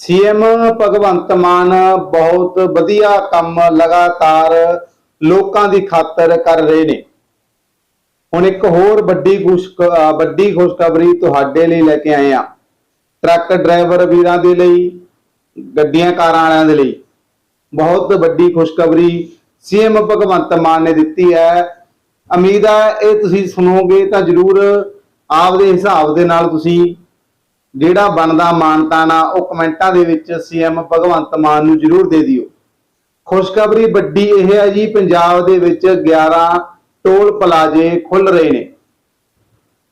CM Bhagwant Mann ਬਹੁਤ ਵਧੀਆ ਕੰਮ ਲਗਾਤਾਰ ਲੋਕਾਂ ਦੀ ਖਾਤਰ ਕਰ ਰਹੇ ਨੇ। ਹੁਣ ਇੱਕ ਹੋਰ ਵੱਡੀ ਵੱਡੀ ਖੁਸ਼ਖਬਰੀ ਤੁਹਾਡੇ ਲਈ ਲੈ ਕੇ ਆਏ ਆ ਟਰੱਕ ਡਰਾਈਵਰ ਵੀਰਾਂ ਦੇ ਲਈ, ਗੱਡੀਆਂ ਕਾਰਾਂ ਵਾਲਿਆਂ ਦੇ ਲਈ। ਬਹੁਤ ਵੱਡੀ ਖੁਸ਼ਖਬਰੀ ਸੀਐਮ ਭਗਵੰਤ ਮਾਨ ਨੇ ਦਿੱਤੀ ਹੈ। ਉਮੀਦ ਹੈ ਇਹ ਤੁਸੀਂ ਸੁਣੋਗੇ ਤਾਂ ਜਰੂਰ ਆਪਦੇ ਹਿਸਾਬ ਦੇ ਨਾਲ ਤੁਸੀਂ ਜਿਹੜਾ ਬਣਦਾ ਮਾਨਤਾਨ ਉਹ ਕਮੈਂਟਾਂ ਦੇ ਵਿੱਚ ਸੀਐਮ ਭਗਵੰਤ ਮਾਨ ਨੂੰ ਜਰੂਰ ਦੇ ਦਿਓ। ਖੁਸ਼ਖਬਰੀ ਵੱਡੀ ਇਹ ਹੈ ਜੀ, ਪੰਜਾਬ ਦੇ ਵਿੱਚ 11 ਟੋਲ ਪਲਾਜ਼ੇ ਖੁੱਲ ਰਹੇ ਨੇ।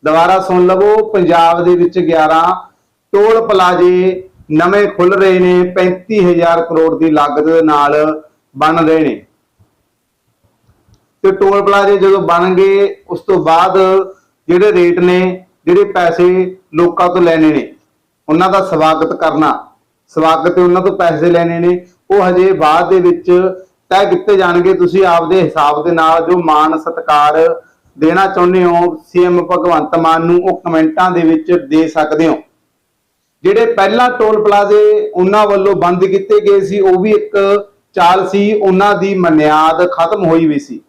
ਦੁਬਾਰਾ ਸੁਣ ਲਵੋ, ਪੰਜਾਬ ਦੇ ਵਿੱਚ 11 ਟੋਲ ਪਲਾਜ਼ੇ ਨਵੇਂ ਖੁੱਲ ਰਹੇ ਨੇ 35000 ਕਰੋੜ ਦੀ ਲਾਗਤ ਦੇ ਨਾਲ ਬਣ ਰਹੇ ਨੇ। ਤੇ ਟੋਲ ਪਲਾਜ਼ੇ ਜਦੋਂ ਬਣਨਗੇ ਉਸ ਤੋਂ ਬਾਅਦ ਜਿਹੜੇ ਰੇਟ ਨੇ ਜਿਹੜੇ ਪੈਸੇ ਲੋਕਾਂ ਤੋਂ ਲੈਣੇ ਨੇ, ਉਹਨਾਂ ਦਾ ਸਵਾਗਤ ਕਰਨਾ, ਸਵਾਗਤ ਤੇ ਉਹਨਾਂ ਤੋਂ ਪੈਸੇ ਲੈਣੇ ਨੇ, ਉਹ ਹਜੇ ਬਾਅਦ ਦੇ ਵਿੱਚ ਤੈਅ ਕੀਤੇ ਜਾਣਗੇ। ਤੁਸੀਂ ਆਪਦੇ ਹਿਸਾਬ ਦੇ ਨਾਲ ਜੋ ਮਾਣ ਸਤਿਕਾਰ ਦੇਣਾ ਚਾਹੁੰਦੇ ਹੋ ਸੀਐਮ ਭਗਵੰਤ ਮਾਨ ਨੂੰ ਉਹ ਕਮੈਂਟਾਂ ਦੇ ਵਿੱਚ ਦੇ ਸਕਦੇ ਹੋ। ਜਿਹੜੇ ਪਹਿਲਾਂ ਟੋਲ ਪਲਾਜ਼ੇ ਉਹਨਾਂ ਵੱਲੋਂ ਬੰਦ ਕੀਤੇ ਗਏ ਸੀ, ਉਹ ਵੀ ਇੱਕ ਚਾਲ ਸੀ, ਉਹਨਾਂ ਦੀ ਮਨਿਆਦ ਖਤਮ ਹੋਈ ਵੀ ਸੀ।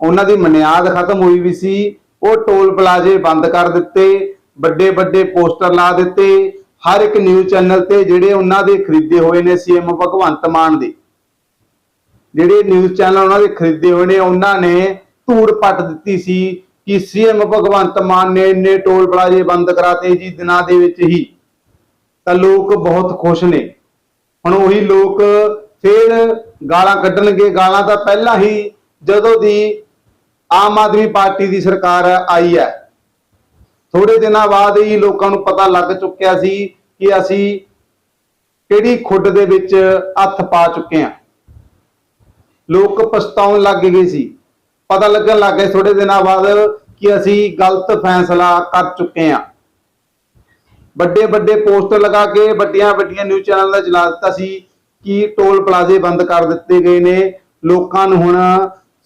ਉਹਨਾਂ ਦੀ ਮਨਿਆਦ ਖਤਮ ਹੋਈ ਵੀ ਸੀ ਉਹ ਟੋਲ ਪਲਾਜ਼ੇ ਬੰਦ ਕਰ ਦਿੱਤੇ, ਵੱਡੇ ਵੱਡੇ ਪੋਸਟਰ ਲਾ ਦਿੱਤੇ, ਹਰ ਇੱਕ ਨਿਊਜ਼ ਚੈਨਲ ਤੇ ਜਿਹੜੇ ਉਹਨਾਂ ਦੇ ਖਰੀਦੇ ਹੋਏ ਨੇ ਸੀਐਮ ਭਗਵੰਤ ਮਾਨ ਦੇ। ਜਿਹੜੇ ਨਿਊਜ਼ ਚੈਨਲ ਉਹਨਾਂ ਦੇ ਖਰੀਦੇ ਹੋਏ ਨੇ, ਉਹਨਾਂ ਨੇ ਧੂੜ ਪੱਟ ਦਿੱਤੀ ਸੀ ਕਿ ਸੀਐਮ ਭਗਵੰਤ ਮਾਨ ਨੇ ਇੰਨੇ ਟੋਲ ਪਲਾਜ਼ੇ ਬੰਦ ਕਰਾਤੇ ਜੀ ਦਿਨਾਂ ਦੇ ਵਿੱਚ ਹੀ। ਤਾਂ ਲੋਕ ਬਹੁਤ ਖੁਸ਼ ਨੇ। ਹੁਣ ਉਹੀ ਲੋਕ ਫੇਰ ਗਾਲਾਂ ਕੱਢਣਗੇ। ਗਾਲਾਂ ਤਾਂ ਪਹਿਲਾਂ ਹੀ ਜਦੋਂ ਦੀ ਆਮ ਆਦਮੀ ਪਾਰਟੀ ਦੀ ਸਰਕਾਰ ਆਈ ਹੈ। ਥੋੜੇ ਦਿਨਾਂ ਬਾਅਦ ਹੀ ਲੋਕਾਂ ਨੂੰ ਪਤਾ ਲੱਗ ਚੁੱਕਿਆ ਸੀ ਕਿ ਅਸੀਂ ਕਿਹੜੀ ਖੁੱਡ ਦੇ ਵਿੱਚ ਹੱਥ ਪਾ ਚੁੱਕੇ ਹਾਂ। ਲੋਕ ਪਛਤਾਉਣ ਲੱਗ ਗਏ ਸੀ। ਪਤਾ ਲੱਗਣ ਲੱਗ ਗਿਆ ਥੋੜੇ ਦਿਨਾਂ ਬਾਅਦ ਕਿ ਅਸੀਂ ਗਲਤ ਫੈਸਲਾ ਕਰ ਚੁੱਕੇ ਹਾਂ। ਵੱਡੇ ਵੱਡੇ ਪੋਸਟਰ ਲਗਾ ਕੇ ਵੱਡੀਆਂ ਵੱਡੀਆਂ ਨਿਊਜ਼ ਚੈਨਲ ਦਾ ਚਲਾ ਦਿੱਤਾ ਸੀ ਕਿ ਟੋਲ ਪਲਾਜ਼ੇ ਬੰਦ ਕਰ ਦਿੱਤੇ ਗਏ ਨੇ। ਲੋਕਾਂ ਨੂੰ ਹੁਣ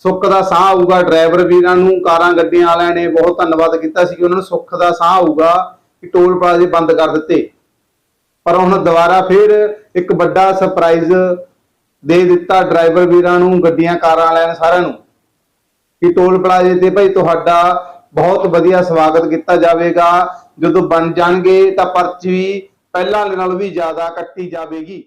ਸੁੱਖ ਦਾ ਸਾਹ ਆਊਗਾ ਡਰਾਈਵਰ ਵੀਰਾਂ ਨੂੰ ਕਾਰਾਂ, ਗੱਡੀਆਂ ਵਾਲਿਆਂ ਨੇ ਬਹੁਤ ਧੰਨਵਾਦ ਕੀਤਾ ਸੀ ਕਿ ਉਹਨਾਂ ਨੂੰ ਸੁੱਖ ਦਾ ਸਾਹ ਆਊਗਾ ਕਿ ਟੋਲ ਪਲਾਜ਼ੇ ਬੰਦ ਕਰ ਦਿੱਤੇ। ਪਰ ਹੁਣ ਦੁਬਾਰਾ ਫਿਰ ਇੱਕ ਵੱਡਾ ਸਰਪ੍ਰਾਈਜ਼ ਦੇ ਦਿੱਤਾ ਡਰਾਈਵਰ ਵੀਰਾਂ ਨੂੰ, ਗੱਡੀਆਂ, ਕਾਰਾਂ ਵਾਲਿਆਂ ਨੇ ਸਾਰਿਆਂ ਨੂੰ ਕਿ ਟੋਲ ਪਲਾਜ਼ੇ ਤੇ ਭਾਈ ਤੁਹਾਡਾ ਬਹੁਤ ਵਧੀਆ ਸਵਾਗਤ ਕੀਤਾ ਜਾਵੇਗਾ। ਜਦੋਂ ਬਣ ਜਾਣਗੇ ਤਾਂ ਪਰਚੀ ਪਹਿਲਾਂ ਨਾਲੋਂ ਵੀ ਜ਼ਿਆਦਾ ਕੱਟੀ ਜਾਵੇਗੀ।